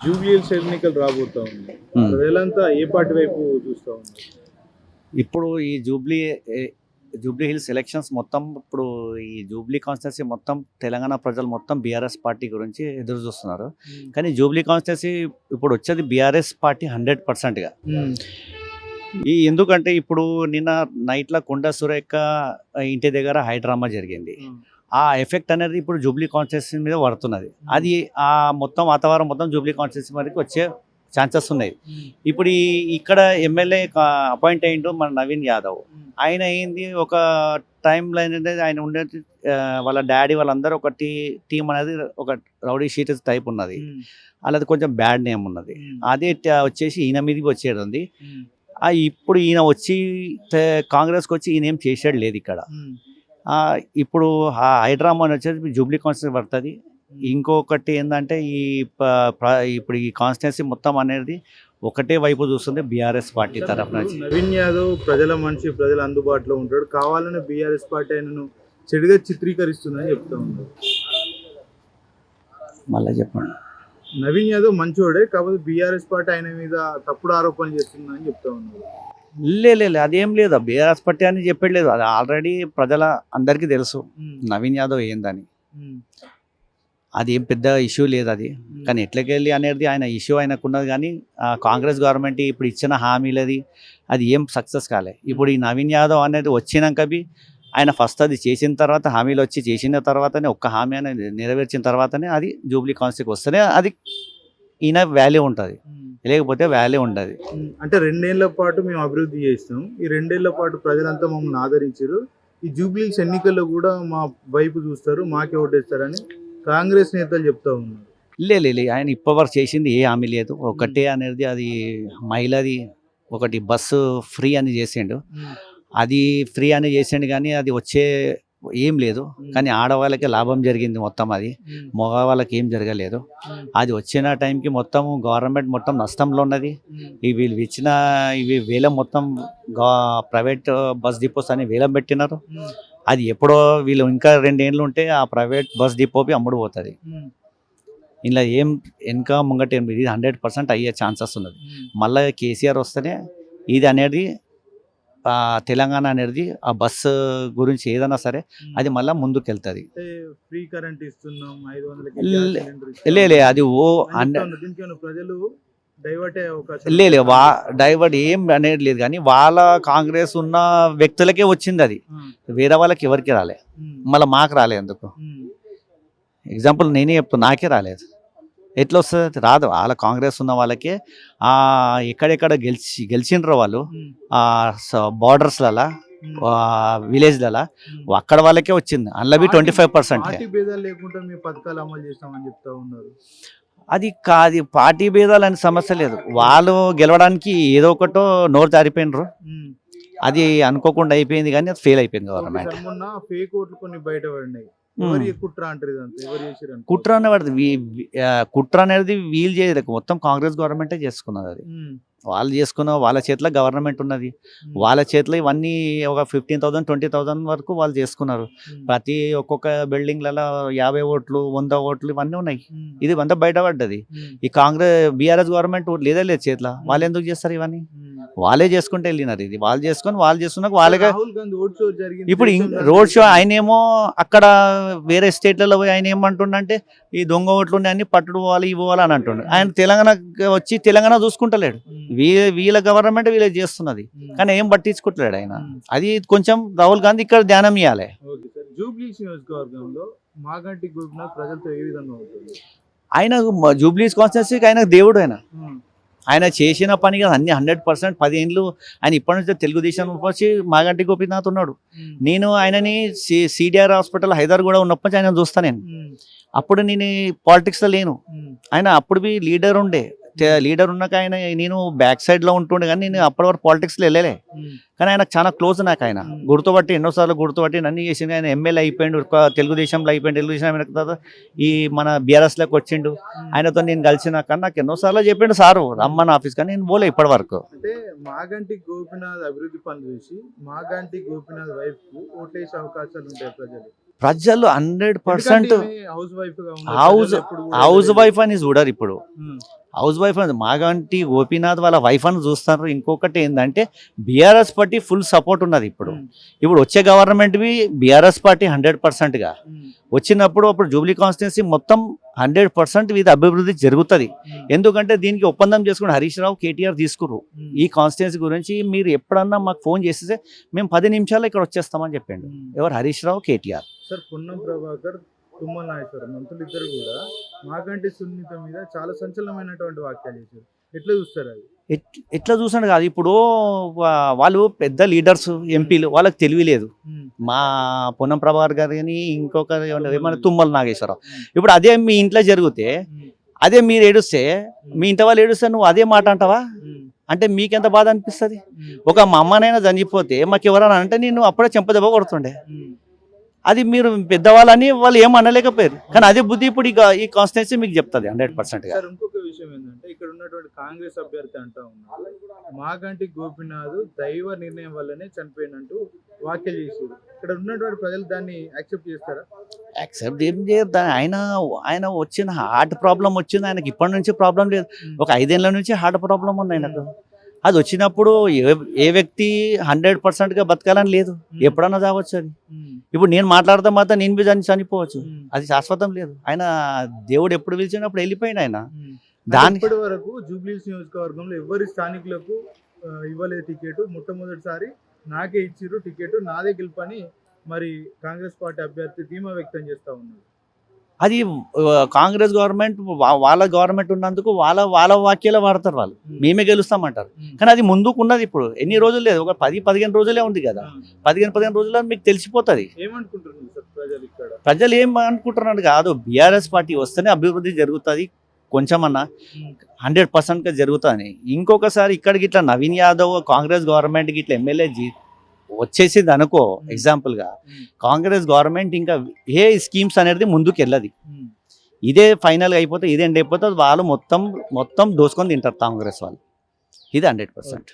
జూబ్లీహిల్స్ ఎన్నికలు రాబోతా ఉంది Hmm. ప్రజలంతా ఏ పార్టీ వైపు చూస్తా ఉన్నారు ఇప్పుడు ఈ జూబ్లీ జూబ్లీ హిల్స్ ఎలక్షన్స్ మొత్తం ఇప్పుడు ఈ జూబ్లీ కాన్స్టిట్యున్సీ మొత్తం తెలంగాణ ప్రజలు మొత్తం బీఆర్ఎస్ పార్టీ గురించి ఎదురు చూస్తున్నారు కానీ జూబ్లీ కాన్స్టిట్యున్సీ ఇప్పుడు వచ్చేది బీఆర్ఎస్ పార్టీ హండ్రెడ్ పర్సెంట్గా Hmm. ఈ ఎందుకంటే ఇప్పుడు నిన్న నైట్లో కొండ సురేఖ ఇంటి దగ్గర హై డ్రామా జరిగింది Hmm. ఆ ఎఫెక్ట్ అనేది ఇప్పుడు జూబ్లీ కాన్స్టిట్యున్సీ మీద పడుతున్నది. అది ఆ మొత్తం వాతావరణం మొత్తం జూబ్లీ కాన్స్టిట్యున్సీ వరకు వచ్చే ఛాన్సెస్ ఉన్నాయి. ఇప్పుడు ఈ ఇక్కడ ఎమ్మెల్యే అపాయింట్ అయ్యిండు మన నవీన్ యాదవ్. ఆయన ఏంది ఒక టైం లైన్ అనేది ఆయన ఉండేది ఆ, వాళ్ళ డాడీ వాళ్ళందరూ ఒక టీ టీం అనేది ఒక రౌడీ షీట్ టైప్ ఉన్నది. అలాది కొంచెం బ్యాడ్ నేమ్ ఉన్నది. అదే వచ్చేసి ఈయన మీదకి వచ్చేది ఉంది ఇప్పుడు ఈయన వచ్చి కాంగ్రెస్కి వచ్చి ఈయన ఏం చేసాడు లేదు ఇక్కడ. ఇప్పుడు ఆ హైడ్రామా అని వచ్చేసి జూబ్లీ కాన్స్టిట్యూన్సీ పడుతుంది. ఇంకొకటి ఏంటంటే ఈ ఇప్పుడు ఈ కాన్స్టిట్యున్సీ మొత్తం అనేది ఒకటే వైపు చూస్తుంది బీఆర్ఎస్ పార్టీ తరఫు నుంచి. నవీన్ యాదవ్ ప్రజల మనిషి ప్రజల అందుబాటులో ఉంటాడు. కావాలని బీఆర్ఎస్ పార్టీ ఆయనను చెడుగా చిత్రీకరిస్తుందని చెప్తా ఉన్నారు. మళ్ళీ చెప్పండి. నవీన్ యాదవ్ మంచోడే కాకపోతే బీఆర్ఎస్ పార్టీ ఆయన మీద తప్పుడు ఆరోపణలు చేస్తుందని చెప్తా ఉన్నారు. లే లే లే, అదేం లేదు బీఆర్ఎస్ పార్టీ అని చెప్పలేదు అది ఆల్రెడీ ప్రజల అందరికీ తెలుసు. నవీన్ యాదవ్ ఏందని. అది ఏం పెద్ద ఇష్యూ లేదు అది. కానీ ఎట్లకెళ్ళి అనేది ఆయన ఇష్యూ ఆయనకున్నది కానీ ఆ, కాంగ్రెస్ గవర్నమెంట్ ఇప్పుడు ఇచ్చిన హామీలది అది ఏం సక్సెస్ కాలే ఇప్పుడు ఈ నవీన్ యాదవ్ అనేది వచ్చినాక బి ఆయన ఫస్ట్ అది చేసిన తర్వాత హామీలు వచ్చి చేసిన తర్వాతనే ఒక్క హామీ అనేది నెరవేర్చిన తర్వాతనే అది జూబ్లీ కాన్స్టికి వస్తేనే అది ఈయన వాల్యూ ఉంటుంది. లేకపోతే వాల్యూ ఉండదు. అంటే రెండేళ్ళ పాటు మేము అభివృద్ధి చేసినాం ఈ రెండేళ్ళ పాటు ప్రజలంతా మమ్మల్ని ఆదరించారు. ఈ జూబ్లీస్ ఎన్నికల్లో కూడా మా వైపు చూస్తారు మాకే ఓటేస్తారని కాంగ్రెస్ నేతలు చెప్తా ఉన్నారు. లే లే లే, ఆయన ఇప్పటివరకు చేసింది ఏ హామీ లేదు. ఒకటే అనేది అది మహిళది ఒకటి బస్సు ఫ్రీ అని చేసిండు. అది ఫ్రీ అని చేసిండు కానీ అది వచ్చే ఏం లేదు. కానీ ఆడవాళ్ళకి లాభం జరిగింది మొత్తం అది. మగవాళ్ళకి ఏం జరగలేదు. అది వచ్చిన టైంకి మొత్తం గవర్నమెంట్ మొత్తం నష్టంలో ఉన్నది. ఈ వీళ్ళు ఇచ్చిన ఇవి వేలం మొత్తం ప్రైవేట్ బస్ డిపోస్ అని వేలం పెట్టినారు. అది ఎప్పుడో వీళ్ళు ఇంకా రెండేళ్ళు ఉంటే ఆ ప్రైవేట్ బస్ డిపోకి అమ్ముడు పోతుంది. ఇలా ఏం వెనక ముంగట ఇది హండ్రెడ్ పర్సెంట్ అయ్యే ఛాన్సెస్ ఉన్నది. మళ్ళీ కేసీఆర్ వస్తేనే ఇది అనేది తెలంగాణ అనేది ఆ బస్సు గురించి ఏదైనా సరే అది మళ్ళీ ముందుకు వెళ్తుంది ఫ్రీ కరెంట్ ఇస్తున్నాం ఐదు వందలకి లే- అది ఓ ప్రజలు డైవర్ట్ అయ్యే అవకాశం లే లే వా డైవర్ట్ ఏం అనేది లేదు కానీ వాళ్ళ కాంగ్రెస్ ఉన్న వ్యక్తులకే వచ్చింది అది. వేరే వాళ్ళకి ఎవరికి రాలే. మళ్ళీ మాకు రాలే ఎందుకు? ఎగ్జాంపుల్ నేనే చెప్తున్నా నాకే రాలేదు. ఎట్లా వస్తుంది రాదు. వాళ్ళ కాంగ్రెస్ ఉన్న వాళ్ళకే ఎక్కడెక్కడ గెలిచి గెలిచిండ్రో వాళ్ళు బార్డర్స్లలో విలేజ్లలో అక్కడ వాళ్ళకే వచ్చింది. అందులో ట్వంటీ ఫైవ్ పర్సెంట్. పార్టీ భేదాలు లేకుండా మేము పథకాలు అమలు చేస్తామని చెప్తా ఉన్నారు. అది కాదు పార్టీ భేదాలు అనే సమస్య లేదు. వాళ్ళు గెలవడానికి ఏదో ఒకటో నోరు జారిపోయినరు. అది అనుకోకుండా అయిపోయింది కానీ అది ఫెయిల్ అయిపోయింది గవర్నమెంట్ ఫేక్ ఓట్లు కొన్ని బయట పడినాయి ఎవరు ఈ కుట్ర అనేది కుట్ర అనేది వీలు చేయలేదు మొత్తం కాంగ్రెస్ గవర్నమెంటే చేసుకున్నది అది. వాళ్ళు చేసుకున్న వాళ్ళ చేతిలో గవర్నమెంట్ ఉన్నది ఉమ్. వాళ్ళ చేతిలో ఇవన్నీ ఒక ఫిఫ్టీన్ థౌసండ్ ట్వంటీ థౌసండ్ వరకు వాళ్ళు చేసుకున్నారు ఉమ్. ప్రతి ఒక్కొక్క బిల్డింగ్లలో యాభై ఓట్లు వంద ఓట్లు ఇవన్నీ ఉన్నాయి ఉమ్. ఇది అంతా బయటపడ్డది. ఈ కాంగ్రెస్ బీఆర్ఎస్ గవర్నమెంట్ లేదా లేదు చేతిలో వాళ్ళు ఎందుకు చేస్తారు ఇవన్నీ. వాళ్ళే చేసుకుంటే వెళ్ళినారు ఇది వాళ్ళు చేసుకొని వాళ్ళు చేసుకున్నాక వాళ్ళగా ఇప్పుడు రోడ్ షో నడిపింది. ఆయనేమో అక్కడ వేరే స్టేట్లలో పోయి ఆయన ఏమంటుండంటే ఈ దొంగ ఓట్లు అన్ని పట్టుడు పోవాలి ఇవి పోవాలి అని అంటుండు ఆయన తెలంగాణ వచ్చి తెలంగాణ చూసుకుంటలేడు. వీళ్ళ వీళ్ళ గవర్నమెంట్ వీళ్ళకి చేస్తున్నది. కానీ ఏం పట్టించుకుంటలేడు ఆయన. అది కొంచెం రాహుల్ గాంధీ ఇక్కడ ధ్యానం ఇవ్వాలి ఓకే సార్ జూబ్లీస్ నియోజకవర్గంలో మాగంటి గోపినాథ్ ప్రజలతో ఏ విధంగా ఉంటుంది ఆయన జూబ్లీస్ కాన్స్టిట్యూన్సీకి ఆయన దేవుడు ఆయన. ఆయన చేసిన పని కదా అన్ని హండ్రెడ్ పర్సెంట్ పదేళ్ళు ఆయన ఇప్పటి నుంచి తెలుగుదేశం వచ్చి మాగంటి గోపీనాథ్ ఉన్నాడు. నేను ఆయనని సి సిడిఆర్ హాస్పిటల్ హైదరాబాద్ కూడా ఉన్నప్పటి నుంచి ఆయన చూస్తాను నేను. అప్పుడు నేను పాలిటిక్స్లో లేను. ఆయన అప్పుడు బి లీడర్ ఉండే లీడర్ ఉన్నాక ఆయన నేను బ్యాక్ సైడ్లో ఉంటుండే కానీ నేను అప్పటి వరకు పాలిటిక్స్లో వెళ్ళలే. కానీ ఆయనకు చాలా క్లోజ్ నాకు ఆయన. గుర్తుపట్టి ఎన్నోసార్లు గుర్తుపట్టి నన్ను చేసింది ఆయన ఎమ్మెల్యే అయిపోయిండు తెలుగుదేశంలో అయిపోయింది తెలుగుదేశం అయిన తర్వాత ఈ మన బీఆర్ఎస్లోకి వచ్చిండు ఉమ్. ఆయనతో నేను కలిసిన కానీ నాకు ఎన్నోసార్లు చెప్పిండు సారు రమ్మని ఆఫీస్ కానీ నేను పోలే ఇప్పటి వరకు అంటే మాగంటి గోపినాథ్ అభివృద్ధి పనులు చూసి మాగంటి గోపినాథ్ వైఫ్కు ఓట్లేసే అవకాశాలు ఉంటాయి ప్రజలు ప్రజలు హండ్రెడ్ పర్సెంట్ హౌస్ వైఫ్ అని చూడరు ఇప్పుడు. హౌస్ వైఫ్ అని మాగంటి గోపీనాథ్ వాళ్ళ వైఫ్ అని చూస్తారు ఇంకొకటి ఏంటంటే బీఆర్ఎస్ పార్టీ ఫుల్ సపోర్ట్ ఉన్నది ఇప్పుడు. ఇప్పుడు వచ్చే గవర్నమెంట్వి బీఆర్ఎస్ పార్టీ హండ్రెడ్ పర్సెంట్గా వచ్చినప్పుడు అప్పుడు జూబ్లీ కాన్స్టిట్యున్సీ మొత్తం హండ్రెడ్ పర్సెంట్ ఇది అభివృద్ధి జరుగుతుంది. ఎందుకంటే దీనికి ఒప్పందం చేసుకుని హరీష్ రావు కేటీఆర్ తీసుకురు ఈ కాన్స్టిట్యున్సీ గురించి మీరు ఎప్పుడన్నా మాకు ఫోన్ చేస్తే మేము పది నిమిషాల్లో ఇక్కడ వచ్చేస్తామని చెప్పిండు. ఎవరు? హరీష్ రావు కేటీఆర్. సార్ పొన్నం ప్రభాకర్ తుమ్మల నాగేశ్వరం మంత్రులు ఇద్దరు కూడా మాకంటే సున్నిత మీద చాలా సంచలనమైనటువంటి వ్యాఖ్యలు చేశారు. ఎట్లా చూస్తారు అది? ఎట్- ఎట్లా చూసాడు కాదు ఇప్పుడు వాళ్ళు పెద్ద లీడర్స్ ఎంపీలు వాళ్ళకి తెలియలేదు మా పొన్నం ప్రభాకర్ గారు కానీ ఇంకొక ఏమన్నా తుమ్మల నాగేశ్వరరావు. ఇప్పుడు అదే మీ ఇంట్లో జరిగితే అదే మీరు ఏడుస్తే మీ ఇంటి వాళ్ళు ఏడుస్తే నువ్వు అదే మాట అంటావా? అంటే మీకెంత బాధ అనిపిస్తుంది? ఒక మా అమ్మనైనా చనిపోతే మాకు ఎవరైనా అంటే నేను అప్పుడే చెంపదెబ్బ కొడుతుండే. అది మీరు పెద్దవాళ్ళని వాళ్ళు ఏం అనలేకపోయారు. కానీ అదే బుద్ధి ఇప్పుడు ఇక ఈ కాన్స్టిట్యున్సీ మీకు చెప్తుంది హండ్రెడ్ పర్సెంట్గా సార్ ఇంకొక విషయం ఏంటంటే ఇక్కడ ఉన్నటువంటి కాంగ్రెస్ అభ్యర్థి అంటా ఉన్నారు. మాగంటి గోపినాథ్ దైవ నిర్ణయం వల్లనే చనిపోయినట్టు వ్యాఖ్యలు చేశారు. ఇక్కడ ఉన్నటువంటి ప్రజలు దాన్ని యాక్సెప్ట్ చేస్తారా? యాక్సెప్ట్ ఏం చేయరు. దాని ఆయన ఆయన వచ్చిన హార్ట్ ప్రాబ్లం వచ్చింది. ఆయనకి ఇప్పటి నుంచి ప్రాబ్లం లేదు. ఒక ఐదేళ్ళ నుంచి హార్ట్ ప్రాబ్లం ఉంది ఆయనకు. అది వచ్చినప్పుడు ఏ ఏ వ్యక్తి హండ్రెడ్ పర్సెంట్గా బతకాలని లేదు. ఎప్పుడన్నా చావచ్చు అది. ఇప్పుడు నేను మాట్లాడితే మాత్రం నేను బి చని- చనిపోవచ్చు. అది శాశ్వతం లేదు. ఆయన దేవుడు ఎప్పుడు పిలిచినప్పుడు వెళ్ళిపోయింది ఆయన. దాని వరకు జూబ్లీస్ నియోజకవర్గంలో ఎవరి స్థానికులకు ఇవ్వలేదు టికెట్. మొట్టమొదటిసారి నాకే ఇచ్చిర్రు టికెట్. నాదే గెలుపని మరి కాంగ్రెస్ పార్టీ అభ్యర్థి ధీమా వ్యక్తం చేస్తా ఉన్నారు. అది కాంగ్రెస్ గవర్నమెంట్ వాళ్ళ గవర్నమెంట్ ఉన్నందుకు వాళ్ళ వాళ్ళ వాక్యాలే వాడతారు వాళ్ళు. మేమే గెలుస్తామంటారు. కానీ అది ముందుకు ఉన్నది ఇప్పుడు. ఎన్ని రోజులు లేదు. ఒక పది పదిహేను రోజులే ఉంది కదా. పదిహేను పదిహేను రోజుల్లో మీకు తెలిసిపోతుంది. ప్రజలు ఏం అనుకుంటున్నారు కాదు. బీఆర్ఎస్ పార్టీ వస్తేనే అభివృద్ధి జరుగుతుంది కొంచెమన్నా. హండ్రెడ్ పర్సెంట్గా జరుగుతుంది. ఇంకొకసారి ఇక్కడికి ఇట్లా నవీన్ యాదవ్ కాంగ్రెస్ గవర్నమెంట్కి ఇట్లా ఎమ్మెల్యే జీ వచ్చేసింది అనుకో ఎగ్జాంపుల్గా కాంగ్రెస్ గవర్నమెంట్ ఇంకా ఏ స్కీమ్స్ అనేది ముందుకు వెళ్ళదు ఇదే ఫైనల్ అయిపోతే ఇదే ఎండ్ అయిపోతే వాళ్ళు మొత్తం మొత్తం దోసుకొని తింటారు కాంగ్రెస్ వాళ్ళు. ఇది హండ్రెడ్ పర్సెంట్